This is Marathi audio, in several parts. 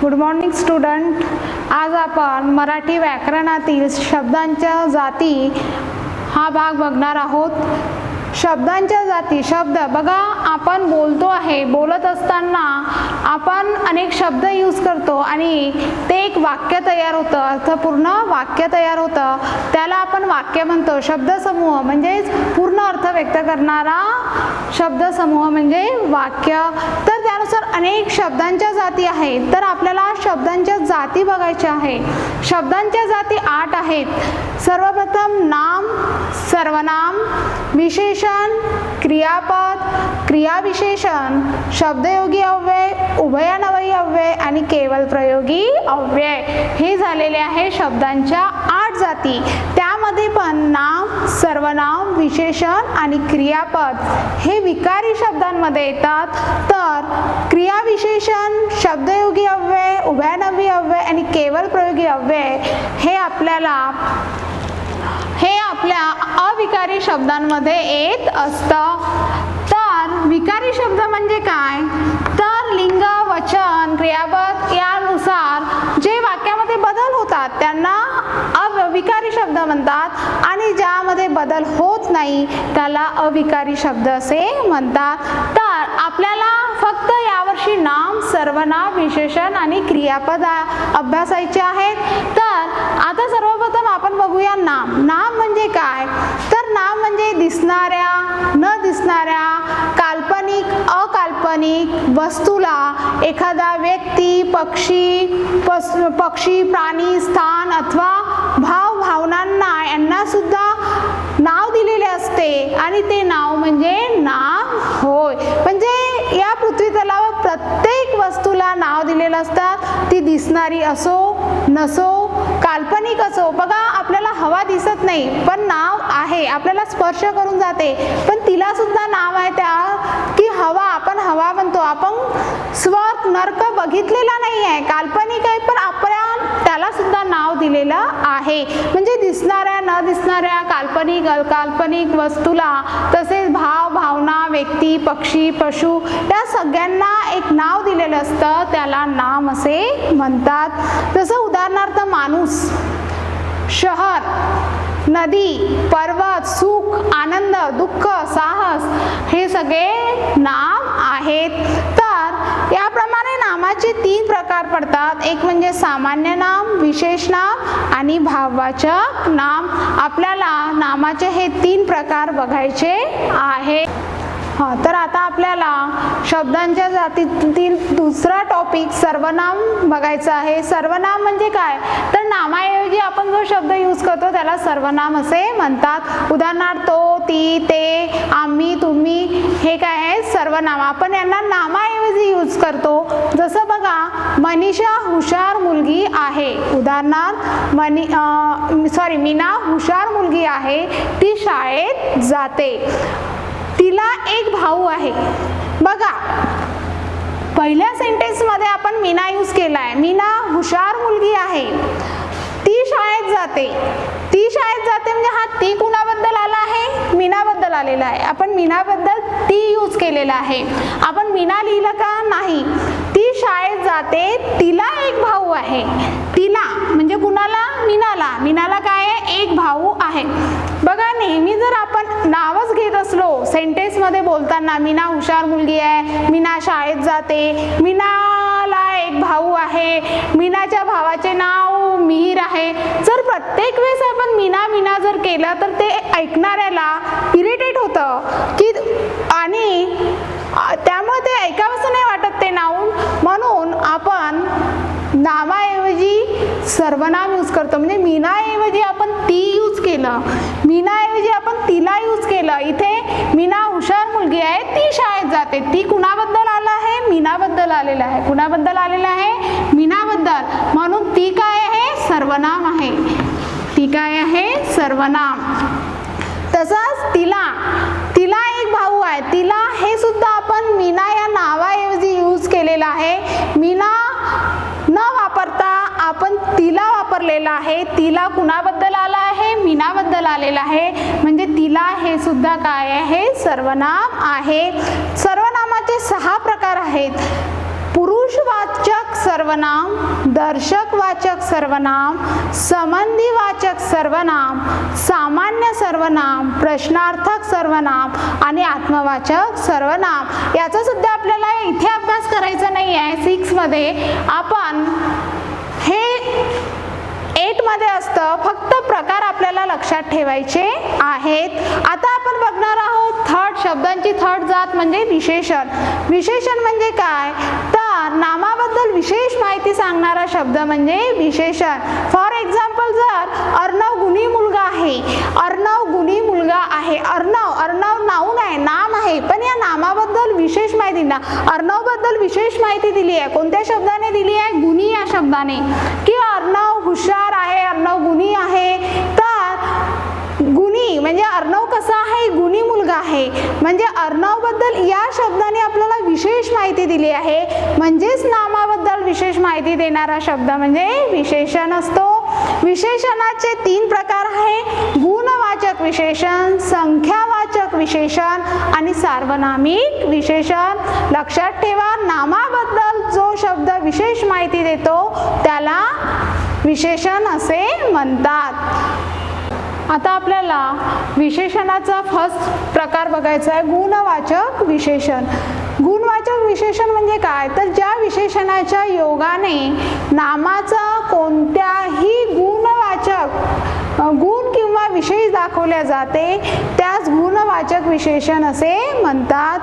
गुड मॉर्निंग स्टुडंट आज आपण मराठी व्याकरणातील शब्दांच्या जाती हा भाग बघणार आहोत. शब्दांच्या जाती शब्द. बघा आपण बोलतो आहे बोलत असताना आपण अनेक शब्द यूज करतो आणि ते एक वाक्य तयार होतं. अर्थपूर्ण वाक्य तयार होतं. त्याला आपण वाक्य म्हणतो. शब्दसमूह म्हणजेच पूर्ण अर्थ व्यक्त करणारा शब्दसमूह म्हणजे वाक्य. तर त्यानुसार अनेक शब्दांच्या जाती आहेत. तर आपल्याला शब्दांच्या जाती बघायच्या आहे शब्दांच्या जाती आठ आहेत. सर्वप्रथम नाम सर्वनाम विशेषण क्रियापद क्रियाविशेषण शब्दयोगी अव्यय उभयानवयी अव्यय आणि केवळ प्रयोगी अव्यय. हे झालेले आहे शब्दांच्या आठ जाती. त्यामध्ये पण नाम सर्वनाम विशेषण आणि क्रियापद हे विकारी शब्दांमध्ये येतात. तर क्रियाविशेषण शब्दयोगी अव्यय उभयानवी अव्यय आणि केवळ प्रयोगी अव्यय हे आपल्याला आपल्या अविकारी शब्दांमध्ये येत असतं. तर विकारी शब्द म्हणजे काय? तर लिंग वचन क्रियापद यानुसार जे वाक्यामध्ये बदल होतात त्यांना अविकारी शब्द म्हणतात आणि ज्यामध्ये बदल होत नाही त्याला अविकारी शब्द असे म्हणतात. तर आपल्याला फक्त यावर्षी नाम सर्वनाम विशेषण आणि क्रियापद अभ्यासायचे आहेत. तर आता सर्वप्रथम आपण बघूया नाम. नाम म्हणजे काय तर नाम म्हणजे दिसणाऱ्या न दिसणाऱ्या काल्पनिक अकाल्पनिक वस्तूला एखादा व्यक्ती पक्षी पस पक्षी प्राणी स्थान अथवा भाव भावनांना यांना सुद्धा नाव दिलेले असते. आणि ते नाव म्हणजे नाम होय. म्हणजे या पृथ्वी तलावर प्रत्येक नाव दिलेलं असतात ती दिसणारी असो नसो काल्पनिक असो. बघा आपल्याला हवा दिसत नाही पण नाव आहे. आपल्याला स्पर्श करून जाते. पण तिला सुद्धा नाव आहे त्या की हवा आपण हवा म्हणतो. आपण स्वर्ग नर्क बघितलेला नाही आहे काल्पनिक आहे पण आपल्या त्याला सुद्धा नाव दिलेलं आहे. म्हणजे दिसणाऱ्या न दिसणाऱ्या काल्पनिक अकाल्पनिक वस्तूला तसेच भाव व्यक्ती पक्षी पशु या सगळ्यांना एक नाव दिलेलं असतं. त्याला नाम असे म्हणतात. जसं उदाहरणार्थ माणूस शहर नदी पर्वत सुख आनंद दुःख साहस हे सगळे नाम आहेत. तर याप्रमाणे नामाचे तीन प्रकार पडतात. एक म्हणजे सामान्य नाम विशेष नाम आणि भाववाचक नाम. आपल्याला नामाचे हे तीन प्रकार बघायचे आहे हां तर आता आपल्याला शब्दांच्या जातीतील दुसरा टॉपिक सर्वनाम बघायचा आहे. सर्वनाम म्हणजे काय? तर नामाऐवजी आपण जो शब्द यूज करतो त्याला सर्वनाम असे म्हणतात. उदाहरणार्थ तो ती ते आम्ही तुम्ही हे काय आहे? सर्वनाम. आपण यांना नामाऐवजी यूज करतो. जसं बघा मनीषा हुशार मुलगी आहे. उदाहरणार्थ मनी सॉरी मीना हुशार मुलगी आहे. ती शाळेत जाते. तिला एक भाऊ आहे. बघा पहिल्या सेंटेन्समध्ये आपण मीना यूज केला आहे मीना हुशार मुलगी आहे. ती शाळेत जाते. ती शाळेत जाते म्हणजे हा ती कुणाबद्दल आला आहे? मीनाबद्दल आलेला आहे. आपण मीनाबद्दल ती यूज केलेला आहे. आपण मीना लिहिलं का? नाही. ती शाळेत जाते. तिला एक भाऊ आहे. तिला म्हणजे कुणाला? मीनाला. मीनाला काय आहे? एक भाऊ आहे. बघा नेहमी जर आपण नावच घेत असलो सेंटेन्समध्ये बोलताना मीना हुशार मुलगी आहे मीना शाळेत जाते मीनाला एक भाऊ आहे मीनाच्या भावाचे नाव मिहीर आहे. जर प्रत्येक वेळेस आपण मीना मीना जर केलं तर ते ऐकणाऱ्याला इरिटेट होतं की आणि त्यामुळे ते ऐकावंसं नाही वाटत ते नाव. म्हणून आपण नावाऐवजी सर्वनाम यूज करतो. म्हणजे मीनाऐवजी आपण ती यूज केलं. मीनाऐवजी आपण तिला यूज केलं. इथे मीना हुशार मुलगी आहे. ती शाळेत जाते. ती कुणाबद्दल आलं आहे? मीनाबद्दल आलेलं आहे. कुणाबद्दल आलेलं आहे? मीनाबद्दल. म्हणून ती काय आहे? सर्वनाम आहे. ती काय आहे? सर्वनाम. तसंच तिला तिला एक भाऊ आहे. तिला हे सुद्धा आपण मीना या नावाऐवजी यूज केलेलं आहे. मीना आपण तिला वापरलेला आहे तिला कुणाबद्दल आला आहे? मीनाबद्दल आलेला आहे. म्हणजे तिला हे सुद्धा काय आहे? सर्वनाम आहे. सर्वनामाचे सहा प्रकार आहेत. पुरुषवाचक सर्वनाम दर्शकवाचक सर्वनाम संबंधीवाचक सर्वनाम सामान्य सर्वनाम प्रश्नार्थक सर्वनाम आणि आत्मवाचक सर्वनाम. याचा सुद्धा आपल्याला इथे अभ्यास करायचा नाही आहे सिक्समध्ये आपण असतं फक्त प्रकार आपल्याला लक्षात ठेवायचे आहेत. आता आपण बघणार आहोत थर्ड शब्दांची थर्ड जात म्हणजे विशेषण. विशेषण म्हणजे काय? तर नामाबद्दल विशेष माहिती सांगणारा शब्द म्हणजे विशेषण. फॉर एक्झाम्पल तर अर्णव गुणी मुलगा आहे. अर्णव गुणी मुलगा आहे. अर्णव अर्णव नाऊन आहे नाम आहे. पण या नामाबद्दल विशेष माहिती ना अर्णवबद्दल विशेष माहिती दिली आहे. कोणत्या शब्दाने दिली आहे? गुणी या शब्दाने. की अर्णव हुशार आहे अर्णव गुणी आहे. तर गुणी म्हणजे अर्णव कसा आहे? गुणी मुलगा आहे. म्हणजे अर्णवबद्दल या शब्दाने आपल्याला विशेष माहिती दिली आहे. म्हणजेच नामाबद्दल विशेष माहिती देणारा शब्द म्हणजे विशेषण असतो. विशेषणाचे तीन प्रकार आहे. गुणवाचक विशेषण संख्यावाचक विशेषण आणि सार्वनामिक विशेषण. लक्षात ठेवा नामाबद्दल जो शब्द विशेष माहिती देतो त्याला विशेषण असे म्हणतात. आता आपल्याला विशेषणाचा फर्स्ट प्रकार बघायचा आहे गुणवाचक विशेषण. गुणवाचक विशेषण म्हणजे काय? तर ज्या विशेषणाच्या योगाने नामाचा कोणत्या गुणवाचक अ, गुण किंवा विशेष दाखवल्या जाते. त्यास गुणवाचक विशेषण असे म्हणतात.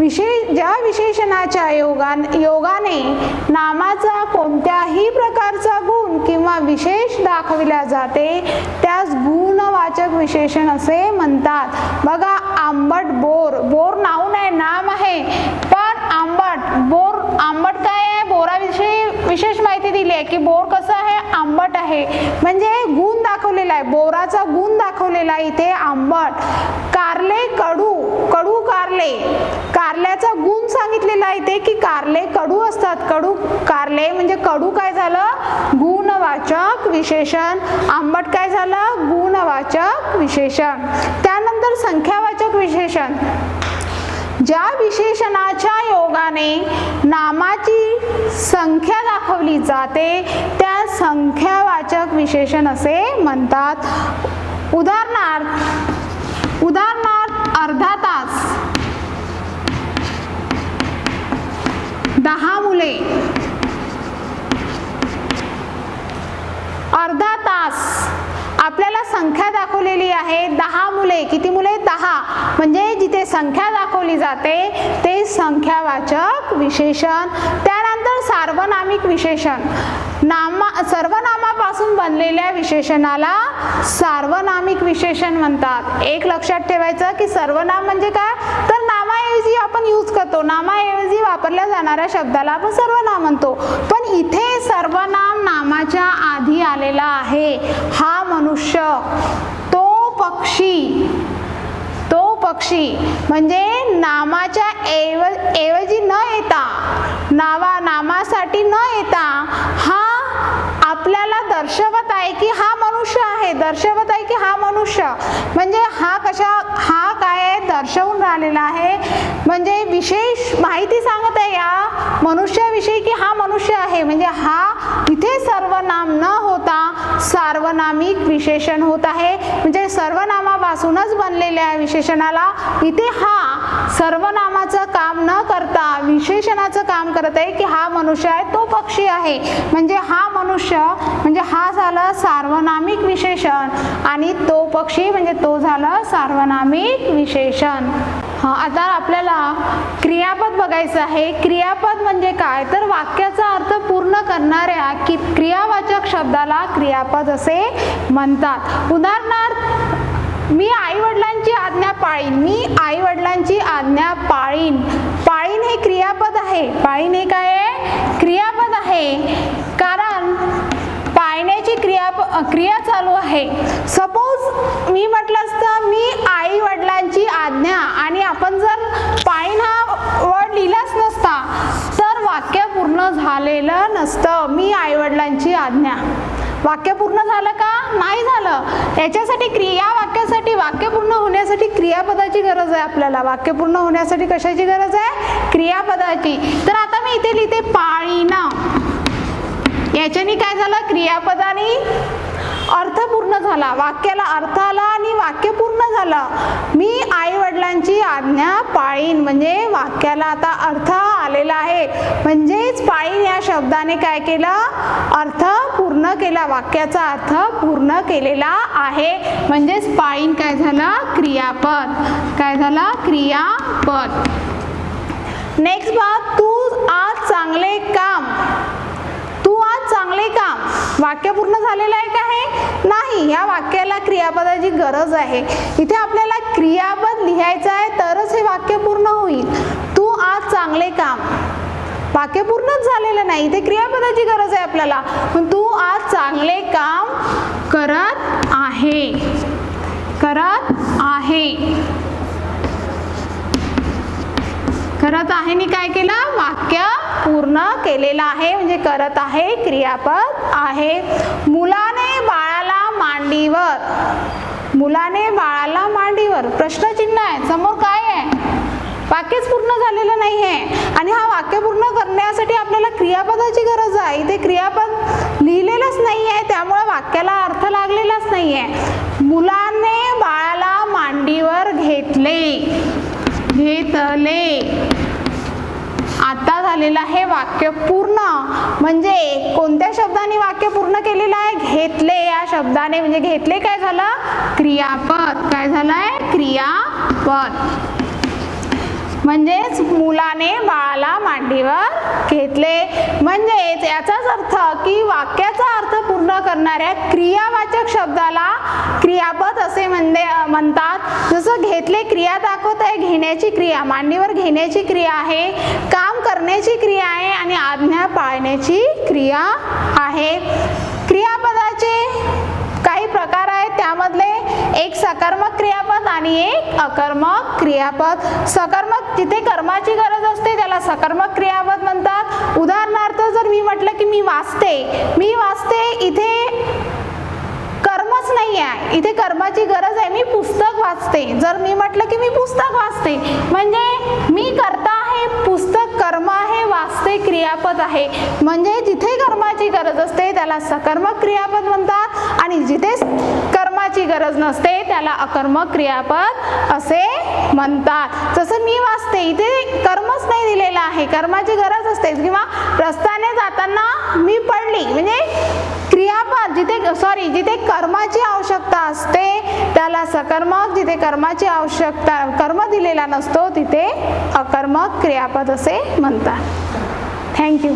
विशेष ज्या विशेषणाच्या योगान योगाने नामाचा कोणत्याही प्रकारचा गुण किंवा विशेष दाखविल्या जाते त्यास गुणवाचक विशेषण असे म्हणतात. बघा आंबट बोर. बोर नाव नाही नाम आहे. पण आंबट बोर आंबट काय आहे? बोराविषयी विशेष माहिती दिली आहे की बोर कसं आहे? आंबट आहे. म्हणजे गुण दाखवलेला आहे बोराचा गुण दाखवलेला आहे इथे आंबट. कारले कडू कडू कारले. कारल्याचा गुण सांगितलेला आहे इथे की कारले कडू असतात. कडू कारले म्हणजे कडू काय झालं? गुणवाचक विशेषण. आंबट काय झालं? गुणवाचक विशेषण. त्यानंतर संख्यावाचक विशेषण. ज्या विशेषणाच्या योगाने नामाची संख्या दाखवली जाते संख्यावाचक विशेषण असे म्हणतात. उदाहरणार्थ उदाहरणार्थ अर्धा तास. दहा मुले. अर्धा तास. आपल्याला संख्या दाखवलेली आहे दहा मुले. किती मुले? दहा. म्हणजे जिथे संख्या दाखवली जाते ते संख्यावाचक विशेषण. त्यानंतर सार्वनामिक विशेषण. नामा सर्वनामापासून बनलेल्या विशेषणाला सार्वनामिक विशेषण म्हणतात. एक लक्षात ठेवायचं की सर्वनाम म्हणजे काय? तर नामाऐवजी आपण यूज करतो. नामाऐवजी वापरल्या जाणाऱ्या शब्दाला आपण सर्वनाम म्हणतो. पण इथे सर्वनाम नामाच्या आधी आलेला आहे. हा मनुष्य तो पक्षी तो पक्षी म्हणजे नामाच्या एव ऐवजी न येता नावा नामासाठी न येता हा दर्शवत आहे की हा मनुष्य आहे. दर्शवत आहे की हा मनुष्य. म्हणजे हा कशा हा काय आहे दर्शवून राहिलेला आहे? म्हणजे विशेष माहिती सांगत आहे या मनुष्याविषयी की हा मनुष्य आहे. म्हणजे हा इथे सर्वनाम न होता सार्वनामिक विशेषण होत आहे. म्हणजे सर्वनामापासूनच बनलेल्या विशेषणाला इथे हा सर्वनामाचं काम न करता विशेषणाचं काम करत आहे की हा मनुष्य आहे तो पक्षी आहे. म्हणजे हा मनुष्य म्हणजे हा झालं सार्वनामिक विशेषण आणि तो पक्षी म्हणजे तो झालं सार्वनामिक विशेषण. आता आपल्याला क्रियापद बघायचं आहे. क्रियापद म्हणजे काय? तर वाक्याचा अर्थ पूर्ण करणाऱ्या कि क्रियावाचक शब्दाला क्रियापद असे म्हणतात. उदाहरणार्थ मी आई वडिलांची आज्ञा पाळीन. मी आई वडिलांची आज्ञा पाळीन. पाळीन हे क्रियापद आहे. पाळीन हे काय आहे? क्रियापद आहे. कारण पाळण्याची क्रिया क्रिया चालू आहे. सपोज मी म्हटलं असतं मी आई वडिलांची आज्ञा आणि आपण जर पाळीन हा वर्ड लिहिलाच नसता तर वाक्य पूर्ण झालेलं नसतं. मी आई वडिलांची आज्ञा. वाक्य पूर्ण झालं का? नाही झालं. याच्यासाठी क्रिया वाक्यासाठी वाक्य पूर्ण होण्यासाठी क्रियापदाची गरज आहे आपल्याला. वाक्य पूर्ण होण्यासाठी कशाची गरज आहे? क्रियापदाची. तर आता मी इथे लिहिते पाळीना. याच्याने काय झालं? क्रियापदाने अर्थ झाला. वाक्याला अर्थ आला आणि वाक्य पूर्ण झालं. मी आई वडिलांची आज्ञा पाळीन. म्हणजे वाक्याला आता अर्थ आलेला आहे. म्हणजेच पाळीन या शब्दाने काय केलं? अर्थ पूर्ण केला. वाक्याचा अर्थ पूर्ण केलेला आहे. म्हणजेच पाळीन काय झालं? क्रियापद. काय झालं? क्रियापद. नेक्स्ट बात तू आज चांगले काम चांगले काम वाक्य पूर्ण झालेलं आहे का हे? नाही ह्या वाक्याला क्रियापदाची गरज आहे. इथे आपल्याला क्रियापद लिहायचं आहे तरच हे वाक्य पूर्ण होईल. तू आज चांगले काम. वाक्य पूर्णच झालेलं नाही इथे क्रियापदाची गरज आहे आपल्याला. पण तू आज चांगले काम करत आहे. करत आहे. करत आहे नी काय केलं? वाक्य पूर्ण केलेलं आहे. म्हणजे करत आहे क्रियापद आहे. मुलाने बाळाला मांडीवर. मुलाने बाळाला मांडीवर. प्रश्नचिन्ह आहे. समोर काय आहे? वाक्यच पूर्ण झालेलं नाही आहे आणि हा वाक्य पूर्ण करण्यासाठी आपल्याला क्रियापदाची गरज आहे. इथे क्रियापद लिहिलेलंच नाही आहे त्यामुळे वाक्याला अर्थ लागलेलाच नाही आहे मुलाने बाळाला मांडीवर घेतले. घेतले. आता झालेलं आहे वाक्य पूर्ण म्हणजे कोणत्या शब्दाने वाक्य पूर्ण केलेलं आहे? घेतले. या शब्दाने म्हणजे घेतले काय झालं? क्रियापद. काय झालंय? क्रियापद. म्हणजेच मुलाने बाळाला मांडीवर घेतले. म्हणजेच याचाच अर्थ की वाक्याचा अर्थ पूर्ण करणाऱ्या क्रियावाचक शब्दाला क्रियापद असे म्हणते म्हणतात. जसं घेतले क्रिया दाखवत आहे घेण्याची क्रिया मांडीवर घेण्याची क्रिया आहे काम करण्याची क्रिया आहे आणि आज्ञा पाळण्याची क्रिया आहे क्रियापदाचे काही प्रकार आहेत त्यामधले एक सकर्मक क्रियापद आणि एक अकर्मक क्रियापद. सकर्मक जिथे कर्माची गरज असते त्याला सकर्मक क्रियापद म्हणतात. उदाहरणार्थ जर मी म्हटलं की मी वाचते मी वाचते इथे कर्मच नाही आहे इथे कर्माची गरज आहे मी पुस्तक वाचते. जर मी म्हटलं की मी पुस्तक वाचते म्हणजे मी करता आहे पुस्तक कर्म आहे वाचते क्रियापद आहे. म्हणजे जिथे कर्माची गरज असते त्याला सकर्मक क्रियापद म्हणतात. आणि जिथे कर्माची गरज नसते त्याला अकर्मक क्रियापद असे म्हणतात. जसं मी वाचते इथे कर्मच नाही दिलेलं आहे. कर्माची गरज असते. किंवा रस्त्याने जाताना मी पडली म्हणजे क्रियापद जिथे सॉरी जिथे कर्माची आवश्यकता असते त्याला सकर्मक जिथे कर्माची आवश्यकता कर्म दिलेला नसतो तिथे अकर्मक क्रियापद असे म्हणतात. थँक्यू